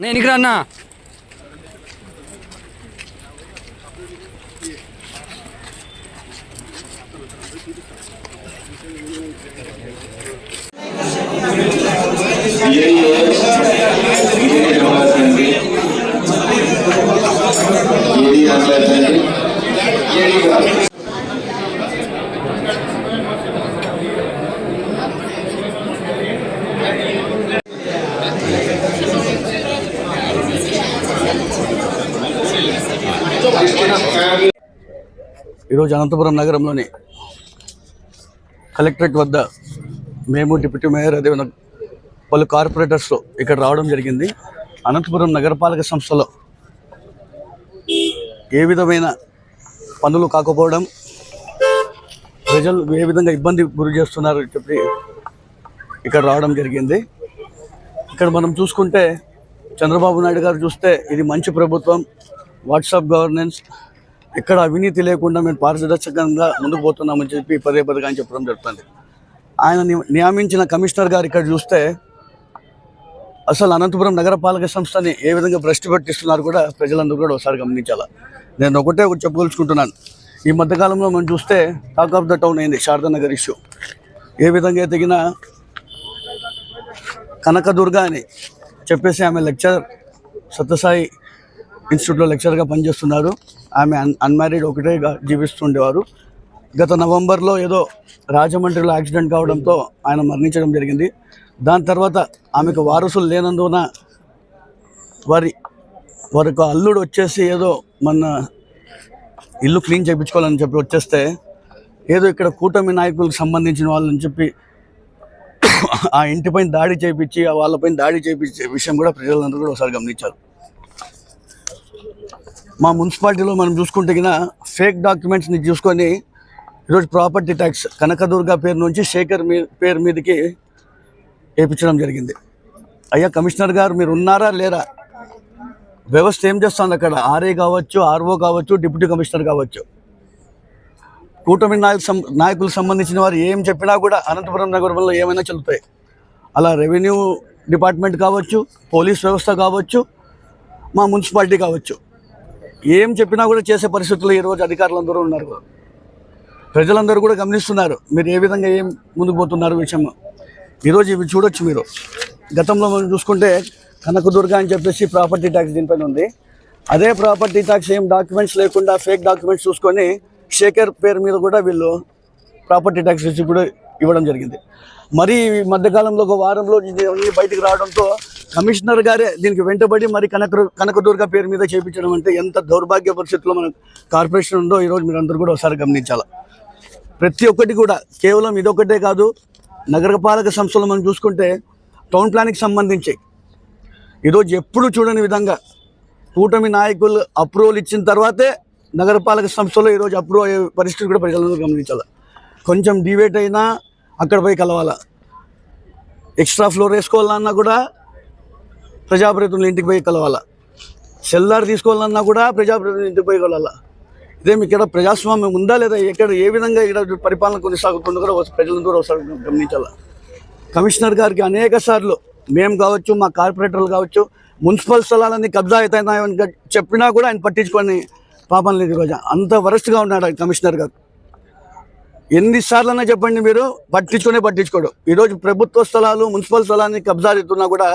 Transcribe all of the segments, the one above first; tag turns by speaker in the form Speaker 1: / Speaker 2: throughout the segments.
Speaker 1: నేను ఇక్కడ అన్నా
Speaker 2: Yeah.
Speaker 3: ఈరోజు అనంతపురం నగరంలోని కలెక్టరేట్ వద్ద మేము డిప్యూటీ మేయర్ అదేవిధంగా పలు కార్పొరేటర్స్ ఇక్కడ రావడం జరిగింది. అనంతపురం నగరపాలక సంస్థలో ఏ విధమైన పనులు కాకపోవడం ప్రజలు ఏ విధంగా ఇబ్బంది గురి చేస్తున్నారు అని చెప్పి ఇక్కడ రావడం జరిగింది. ఇక్కడ మనం చూసుకుంటే చంద్రబాబు నాయుడు గారు చూస్తే ఇది మంచి ప్రభుత్వం వాట్సాప్ గవర్నెన్స్ ఎక్కడ అవినీతి లేకుండా మేము పారదర్శకంగా ముందుకు పోతున్నామని చెప్పి పదే పదేగా అని చెప్పడం జరుగుతుంది. ఆయన ని- నియమించిన కమిషనర్ గారు ఇక్కడ చూస్తే అసలు అనంతపురం నగరపాలక సంస్థని ఏ విధంగా భ్రష్టి పట్టిస్తున్నారు కూడా ప్రజలందరూ కూడా ఒకసారి గమనించాలి. నేను ఒకటే ఒకటి చెప్పదలుచుకుంటున్నాను. ఈ మధ్యకాలంలో మనం చూస్తే టాక్ ఆఫ్ ద టౌన్ అయింది శారదా నగర్ ఇష్యూ ఏ విధంగా తగిన కనకదుర్గ అని చెప్పేసి ఆమె లెక్చర్ సత్యసాయి ఇన్స్టిట్యూట్లో లెక్చర్గా పనిచేస్తున్నారు. ఆమె అన్ అన్మ్యారీడ్ ఒకటే జీవిస్తుండేవారు. గత నవంబర్లో ఏదో రాజమండ్రిలో యాక్సిడెంట్ కావడంతో ఆయన మరణించడం జరిగింది. దాని తర్వాత ఆమెకు వారసులు లేనందున వారి వారి అల్లుడు వచ్చేసి ఏదో మన ఇల్లు క్లీన్ చేయించుకోవాలని చెప్పి వచ్చేస్తే ఏదో ఇక్కడ కూటమి నాయకులకు సంబంధించిన వాళ్ళని చెప్పి ఆ ఇంటిపైన దాడి చేపించి ఆ వాళ్ళపైన దాడి చేయించే విషయం కూడా ప్రజలందరూ కూడా ఒకసారి గమనించారు. మా మున్సిపాలిటీలో మనం చూసుకుంటే ఫేక్ డాక్యుమెంట్స్ని చూసుకొని ఈరోజు ప్రాపర్టీ ట్యాక్స్ కనకదుర్గ పేరు నుంచి శేఖర్ మీ పేరు మీదకి వేయించడం జరిగింది. అయ్యా కమిషనర్ గారు మీరు ఉన్నారా లేరా? వ్యవస్థ ఏం చేస్తుంది అక్కడ? ఆర్ఏ కావచ్చు ఆర్ఓ కావచ్చు డిప్యూటీ కమిషనర్ కావచ్చు. కూటమి నాయకు సం నాయకులకు సంబంధించిన వారు ఏం చెప్పినా కూడా అనంతపురం నగరంలో ఏమైనా చెల్లుతాయి. అలా రెవెన్యూ డిపార్ట్మెంట్ కావచ్చు పోలీస్ వ్యవస్థ కావచ్చు మా మున్సిపాలిటీ కావచ్చు. ఏం చెప్పినా కూడా చేసే పరిస్థితుల్లో ఈరోజు అధికారులందరూ ఉన్నారు. ప్రజలందరూ కూడా గమనిస్తున్నారు మీరు ఏ విధంగా ఏం ముందుకు పోతున్నారు విషయం ఈరోజు ఇవి చూడొచ్చు మీరు. గతంలో మనం చూసుకుంటే కనకదుర్గ అని చెప్పేసి ప్రాపర్టీ ట్యాక్స్ దీనిపైన ఉంది. అదే ప్రాపర్టీ ట్యాక్స్ ఏం డాక్యుమెంట్స్ లేకుండా ఫేక్ డాక్యుమెంట్స్ చూసుకొని శేఖర్ పేరు మీద కూడా వీళ్ళు ప్రాపర్టీ ట్యాక్స్ రిసిప్ట్ కూడా ఇవ్వడం జరిగింది. మరి ఈ మధ్యకాలంలో ఒక వారంలో ఇది అన్నీ బయటికి రావడంతో కమిషనర్ గారే దీనికి వెంటబడి మరి కనక కనకదుర్గ పేరు మీద చేయించడం అంటే ఎంత దౌర్భాగ్య పరిస్థితుల్లో మన కార్పొరేషన్ ఉందో ఈరోజు మీరు అందరూ కూడా ఒకసారి గమనించాలి. ప్రతి ఒక్కటి కూడా కేవలం ఇదొకటే కాదు నగరపాలక సంస్థలు మనం చూసుకుంటే టౌన్ ప్లాన్కి సంబంధించి ఈరోజు ఎప్పుడు చూడని విధంగా కూటమి నాయకులు అప్రూవల్ ఇచ్చిన తర్వాతే నగరపాలక సంస్థలో ఈరోజు అప్రూవ్ అయ్యే పరిస్థితి కూడా ప్రజలందరూ గమనించాలి. కొంచెం డివేట్ అయినా అక్కడ పోయి కలవాలా? ఎక్స్ట్రా ఫ్లోర్ వేసుకోవాలన్నా కూడా ప్రజాప్రతినిధుల ఇంటికి పోయి కలవాలా? సెల్లార్ తీసుకోవాలన్నా కూడా ప్రజాప్రతినిధుల ఇంటికి పోయి కలవాలా? ఇదేమి ఇక్కడ ప్రజాస్వామ్యం ఉందా లేదా? ఎక్కడ ఏ విధంగా ఇక్కడ పరిపాలన కొనసాగుతుందో కూడా ప్రజలందరూ కూడా ఒకసారి గమనించాలి? కమిషనర్ గారికి అనేక సార్లు మేము కావచ్చు మా కార్పొరేటర్లు కావచ్చు మున్సిపల్ స్థలాలన్నీ కబ్జా అవుతున్నాయని చెప్పినా కూడా ఆయన పట్టించుకొని పాపం లేదు రోజా. అంత వరస్ట్గా ఉన్నాడు కమిషనర్ గారు. ఎన్నిసార్లన్నా చెప్పండి మీరు పట్టించుకునే పట్టించుకోడు. ఈరోజు ప్రభుత్వ స్థలాలు మున్సిపల్ స్థలాన్ని కబ్జా అవుతున్నా కూడా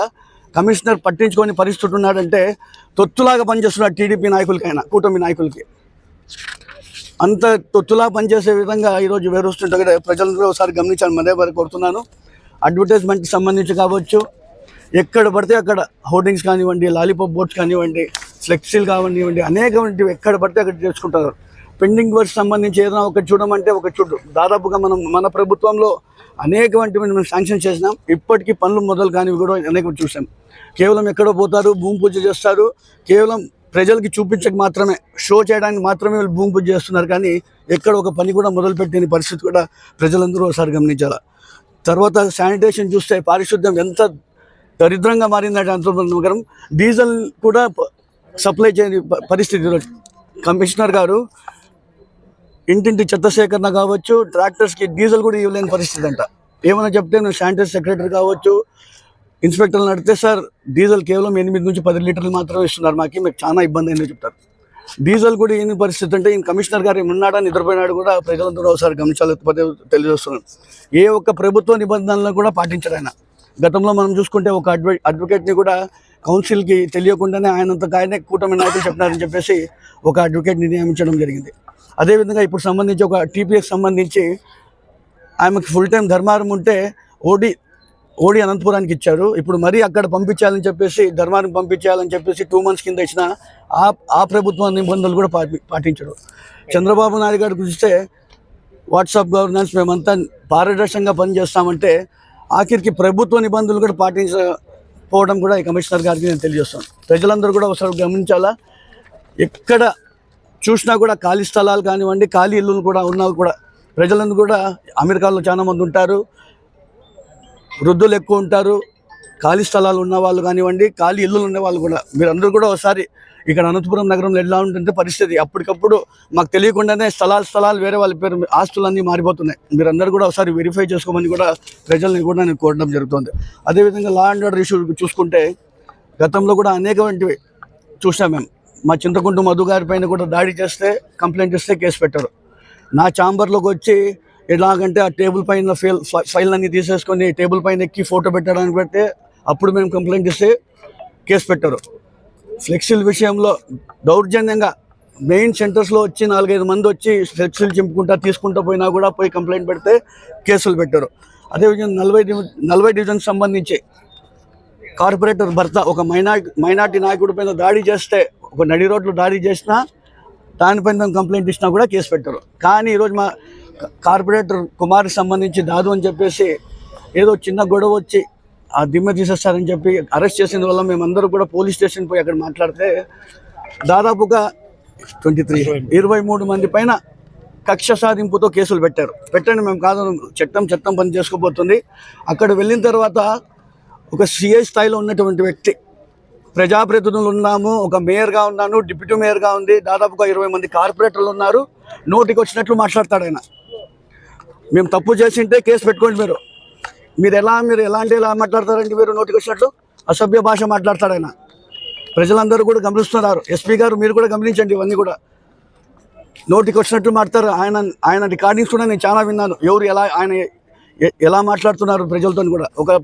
Speaker 3: కమిషనర్ పట్టించుకొని పరిస్థితి ఉన్నాడంటే తొత్తులాగా పనిచేస్తున్నాడు టీడీపీ నాయకులకైనా కూటమి నాయకులకి. అంత తొత్తులా పనిచేసే విధంగా ఈరోజు వేరుస్తుంటే కూడా ప్రజలందరూ ఒకసారి గమనించాలి మరే వారికి కోరుతున్నాను. అడ్వర్టైజ్మెంట్కి సంబంధించి కావచ్చు ఎక్కడ పడితే అక్కడ హోర్డింగ్స్ కానివ్వండి లాలీపాప్ బోర్డ్స్ కానివ్వండి ఫ్లెక్సీలు కావనివ్వండి అనేకమంటి ఎక్కడ పడితే అక్కడ చేసుకుంటారు. పెండింగ్ వర్క్ సంబంధించి ఏదైనా ఒక చూడమంటే ఒక చూడు. దాదాపుగా మనం మన ప్రభుత్వంలో అనేకమంటి మనం శాంక్షన్ చేసినాం. ఇప్పటికీ పనులు మొదలు కానివి కూడా అనేక చూసాం. కేవలం ఎక్కడో పోతారు భూమి పూజ చేస్తారు. కేవలం ప్రజలకి చూపించక మాత్రమే షో చేయడానికి మాత్రమే వీళ్ళు భూమి పూజ చేస్తున్నారు. కానీ ఎక్కడ ఒక పని కూడా మొదలుపెట్టిన పరిస్థితి కూడా ప్రజలందరూ ఒకసారి గమనించాలి. తర్వాత శానిటేషన్ చూస్తే పారిశుద్ధ్యం ఎంత దరిద్రంగా మారిందంటే అంత నగరం డీజిల్ కూడా సప్లై చేయని పరిస్థితి కమిషనర్ గారు ఇంటింటి చెత్త సేకరణ కావచ్చు ట్రాక్టర్స్కి డీజిల్ కూడా ఇవ్వలేని పరిస్థితి అంట. ఏమైనా చెప్తే నేను శానిటరీ సెక్రటరీ కావచ్చు ఇన్స్పెక్టర్లు నడితే సార్ డీజిల్ కేవలం ఎనిమిది నుంచి పది లీటర్లు మాత్రమే ఇస్తున్నారు మాకు మీకు చాలా ఇబ్బంది అయిందని చెప్తారు. డీజిల్ కూడా ఏమి పరిస్థితి అంటే ఈయన కమిషనర్ గారు ఉన్నాడా నిద్రపోయినాడు కూడా ప్రజలందరూ ఒకసారి గమనించాలి తెలియజేస్తున్నాను. ఏ ఒక్క ప్రభుత్వ నిబంధనలను కూడా పాటించడాయన గతంలో మనం చూసుకుంటే ఒక అడ్వ అడ్వకేట్ని కూడా కౌన్సిల్కి తెలియకుండానే ఆయనంత ఆయనే కూటమి నాయకులు చెప్పినారని చెప్పేసి ఒక అడ్వకేట్ని నియమించడం జరిగింది. అదేవిధంగా ఇప్పుడు సంబంధించి ఒక టీపీఎస్ సంబంధించి ఆమెకి ఫుల్ టైం ధర్మారం ఉంటే ఓడి ఓడి అనంతపురానికి ఇచ్చారు. ఇప్పుడు మరీ అక్కడ పంపించాలని చెప్పేసి ధర్మారం పంపించాలని చెప్పేసి టూ మంత్స్ కింద ఇచ్చిన ఆ ఆ ప్రభుత్వ నిబంధనలు కూడా పాటించడు చంద్రబాబు నాయుడు గారు చూస్తే వాట్సాప్ గవర్నెన్స్ మేమంతా పారదర్శకంగా పనిచేస్తామంటే ఆఖరికి ప్రభుత్వ నిబంధనలు కూడా పాటించ పోవడం కూడా ఈ కమిషనర్ గారికి నేను తెలియజేస్తాను. ప్రజలందరూ కూడా ఒకసారి గమనించాలా? ఎక్కడ చూసినా కూడా ఖాళీ స్థలాలు కానివ్వండి ఖాళీ ఇల్లులు కూడా ఉన్నా కూడా ప్రజలందరూ కూడా అమెరికాలో చాలామంది ఉంటారు. వృద్ధులు ఎక్కువ ఉంటారు. ఖాళీ స్థలాలు ఉన్న వాళ్ళు కానివ్వండి ఖాళీ ఇల్లులు ఉన్న వాళ్ళు కూడా. మీరందరూ కూడా ఒకసారి ఇక్కడ అనంతపురం నగరంలో ఎలా ఉంటుంటే పరిస్థితి. అప్పటికప్పుడు మాకు తెలియకుండానే స్థలాలు స్థలాలు వేరే వాళ్ళ పేరు ఆస్తులన్నీ మారిపోతున్నాయి. మీరందరూ కూడా ఒకసారి వెరిఫై చేసుకోమని కూడా ప్రజల్ని కూడా నేను కోరడం జరుగుతుంది. అదేవిధంగా లా అండ్ ఆర్డర్ ఇష్యూ చూసుకుంటే గతంలో కూడా అనేకటువంటివి చూసాం మేము. మా చింతకుంటు మధు గారి పైన కూడా దాడి చేస్తే కంప్లైంట్ ఇస్తే కేసు పెట్టారు. నా ఛాంబర్లోకి వచ్చి ఎలాగంటే ఆ టేబుల్ పైన ఫైల్ ఫైల్ అన్ని తీసేసుకొని టేబుల్ పైన ఎక్కి ఫోటో పెట్టడానికి పెడితే అప్పుడు మేము కంప్లైంట్ ఇస్తే కేసు పెట్టారు. ఫ్లెక్సీల విషయంలో దౌర్జన్యంగా మెయిన్ సెంటర్స్లో వచ్చి నాలుగైదు మంది వచ్చి ఫ్లెక్సీలు చింపుకుంటా తీసుకుంటూ పోయినా కూడా పోయి కంప్లైంట్ పెడితే కేసులు పెట్టారు. అదేవిధంగా నలభై డివి- నలభై డివిజన్కి సంబంధించి కార్పొరేటర్ భర్త ఒక మైనార్టీ మైనార్టీ నాయకుడి పైన దాడి చేస్తే ఒక నడి రోడ్లు దాడి చేసినా దానిపైన కంప్లైంట్ ఇచ్చినా కూడా కేసు పెట్టారు. కానీ ఈరోజు మా కార్పొరేటర్ కుమార్కి సంబంధించి దాదు అని చెప్పేసి ఏదో చిన్న గొడవ వచ్చి ఆ దిమ్మె తీసేస్తారని చెప్పి అరెస్ట్ చేసిన వల్ల మేమందరూ కూడా పోలీస్ స్టేషన్ పోయి అక్కడ మాట్లాడితే దాదాపుగా ట్వంటీ త్రీ ఇరవై మూడు. మంది పైన కక్ష సాధింపుతో కేసులు పెట్టారు. పెట్టండి మేము కాదు చట్టం చట్టం పని చేసుకోబోతుంది. అక్కడ వెళ్ళిన తర్వాత ఒక సిఐ స్థాయిలో ఉన్నటువంటి వ్యక్తి ప్రజాప్రతినిధులు ఉన్నాము ఒక మేయర్గా ఉన్నాను డిప్యూటీ మేయర్గా ఉంది దాదాపుగా ఇరవై మంది కార్పొరేటర్లు ఉన్నారు నోటికి వచ్చినట్లు మాట్లాడతాడు ఆయన. మేము తప్పు చేసింటే కేసు పెట్టుకోండి మీరు. మీరు ఎలా మీరు ఎలాంటి ఎలా మాట్లాడతారండి మీరు నోటికి వచ్చినట్లు అసభ్య భాష మాట్లాడతాడు ఆయన. ప్రజలందరూ కూడా గమనిస్తున్నారు. ఎస్పీ గారు మీరు కూడా గమనించండి ఇవన్నీ కూడా. నోటికి వచ్చినట్లు మాట్లాడతారు. ఆయన ఆయన రికార్డింగ్స్ కూడా నేను చాలా విన్నాను. ఎవరు ఎలా ఆయన ఎలా మాట్లాడుతున్నారు ప్రజలతో కూడా. ఒక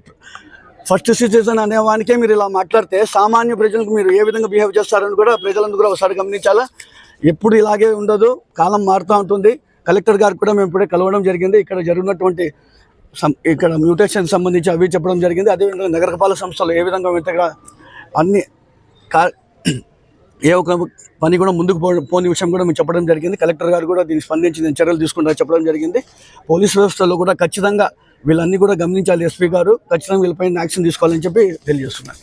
Speaker 3: ఫస్ట్ సిటిజన్ అనేవానికే మీరు ఇలా మాట్లాడితే సామాన్య ప్రజలకు మీరు ఏ విధంగా బిహేవ్ చేస్తారని కూడా ప్రజలందరూ కూడా ఒకసారి గమనించాలా? ఎప్పుడు ఇలాగే ఉండదు. కాలం మారుతూ ఉంటుంది. కలెక్టర్ గారు కూడా మేము ఇప్పుడే కలవడం జరిగింది. ఇక్కడ జరుగుతున్నటువంటి ఇక్కడ మ్యూటేషన్ సంబంధించి అవి చెప్పడం జరిగింది. అదేవిధంగా నగరపాలక సంస్థలు ఏ విధంగా ఇంతగా అన్ని కా ఏ ఒక్క పని కూడా ముందుకు పో పోని విషయం కూడా మేము చెప్పడం జరిగింది. కలెక్టర్ గారు కూడా దీనికి స్పందించి నేను చర్యలు తీసుకుంటారని చెప్పడం జరిగింది. పోలీస్ వ్యవస్థలో కూడా ఖచ్చితంగా వీళ్ళన్నీ కూడా గమనించాలి ఎస్పీ గారు. ఖచ్చితంగా వీళ్ళపైన యాక్షన్ తీసుకోవాలని చెప్పి తెలియజేస్తున్నారు